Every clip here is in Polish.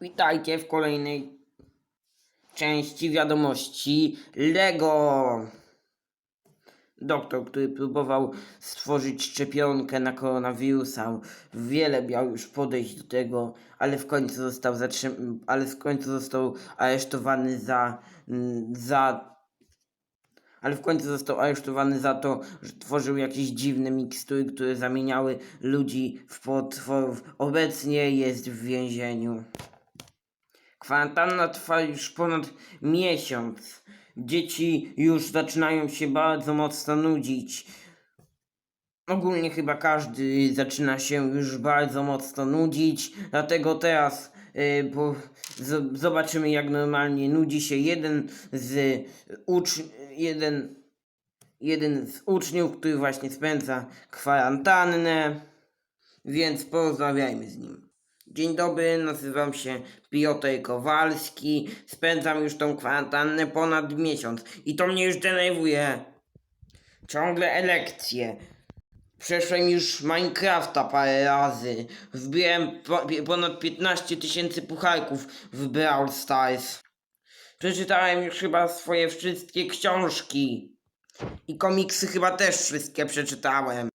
Witajcie w kolejnej części wiadomości Lego. Doktor, który próbował stworzyć szczepionkę na koronawirusa, wiele miał już podejść do tego, ale w końcu został zatrzym- ale w końcu został aresztowany za, za ale w końcu został aresztowany za to, że tworzył jakieś dziwne mikstury, które zamieniały ludzi w potworów. Obecnie jest w więzieniu. Kwarantanna trwa już ponad miesiąc. Dzieci już zaczynają się bardzo mocno nudzić. Ogólnie chyba każdy zaczyna się już bardzo mocno nudzić, dlatego teraz y, z, zobaczymy jak normalnie nudzi się jeden z ucz jeden, jeden z uczniów, który właśnie spędza kwarantannę, więc porozmawiajmy z nim. Dzień dobry, nazywam się Piotr Kowalski, spędzam już tą kwarantannę ponad miesiąc i to mnie już denerwuje. Ciągle elekcje. Przeszłem już Minecrafta parę razy. Wbiłem po, ponad 15 tysięcy pucharków w Brawl Stars. Przeczytałem już chyba swoje wszystkie książki. I komiksy chyba też wszystkie przeczytałem.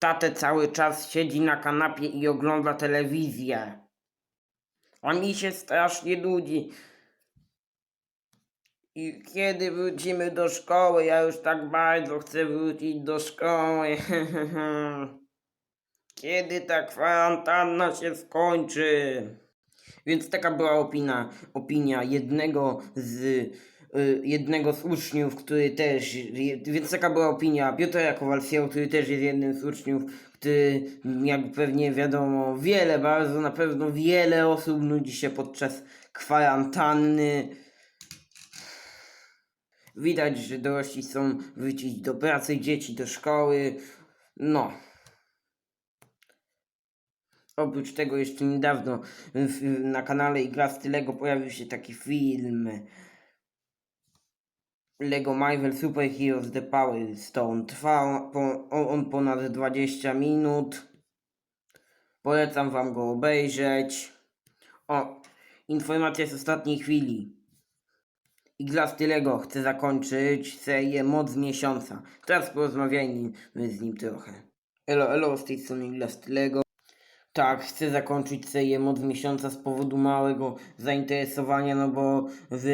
Tatę cały czas siedzi na kanapie i ogląda telewizję. A mi się strasznie nudzi. I kiedy wrócimy do szkoły? Ja już tak bardzo chcę wrócić do szkoły. kiedy ta kwarantanna się skończy? Więc taka była opinia, opinia jednego z jednego z uczniów, który też, więc taka była opinia Piotra Kowalskiego, który też jest jednym z uczniów, który, jak pewnie wiadomo, wiele, bardzo na pewno wiele osób nudzi się podczas kwarantanny. Widać, że dorośli chcą wrócić do pracy, dzieci do szkoły. No. Oprócz tego jeszcze niedawno na kanale Iglasty Lego pojawił się taki film Lego Marvel Super Heroes The Power Stone. Trwa on ponad 20 minut. Polecam wam go obejrzeć. O, informacja z ostatniej chwili. Iglasty Lego chce zakończyć serię Moc Miesiąca. Teraz porozmawiajmy z nim trochę. Elo, elo, z tej strony Iglasty Lego. Tak, chcę zakończyć serię Moc Miesiąca z powodu małego zainteresowania, no bo w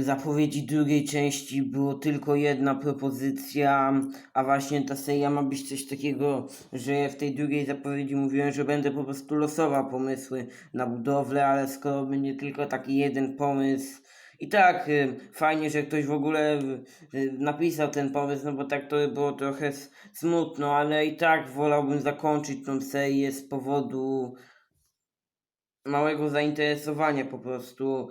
zapowiedzi drugiej części było tylko jedna propozycja, a właśnie ta seria ma być coś takiego, że w tej drugiej zapowiedzi mówiłem, że będę po prostu losował pomysły na budowlę, ale skoro będzie tylko taki jeden pomysł, i tak y, fajnie, że ktoś w ogóle y, napisał ten pomysł, no bo tak to by było trochę smutno, ale i tak wolałbym zakończyć tą serię z powodu małego zainteresowania po prostu.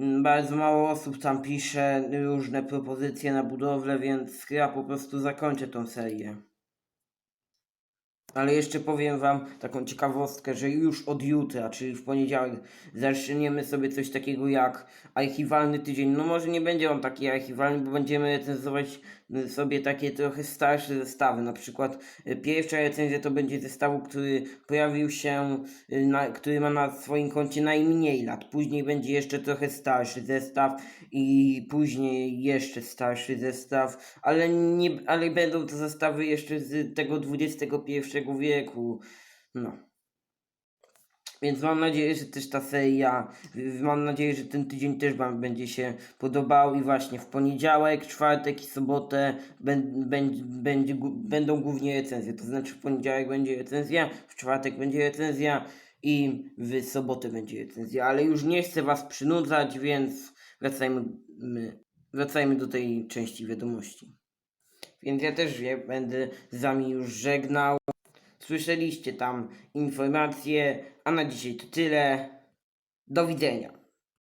Mm, Bardzo mało osób tam pisze różne propozycje na budowlę, więc ja po prostu zakończę tą serię. Ale jeszcze powiem Wam taką ciekawostkę, że już od jutra, czyli w poniedziałek, zaczniemy sobie coś takiego jak archiwalny tydzień. No może nie będzie on taki archiwalny, bo będziemy recenzować sobie takie trochę starsze zestawy. Na przykład y, pierwsza recenzja to będzie zestawu, który pojawił się, y, na, który ma na swoim koncie najmniej lat. Później będzie jeszcze trochę starszy zestaw i później jeszcze starszy zestaw, ale, nie, ale będą to zestawy jeszcze z tego Wieku. No. Więc mam nadzieję, że też ta seria, mam nadzieję, że ten tydzień też Wam będzie się podobał i właśnie w poniedziałek, czwartek i sobotę będą głównie recenzje. To znaczy w poniedziałek będzie recenzja, w czwartek będzie recenzja i w sobotę będzie recenzja. Ale już nie chcę Was przynudzać, więc wracajmy, my- wracajmy do tej części wiadomości. Więc ja też je będę z Wami już żegnał. Słyszeliście tam informacje, a na dzisiaj to tyle. Do widzenia.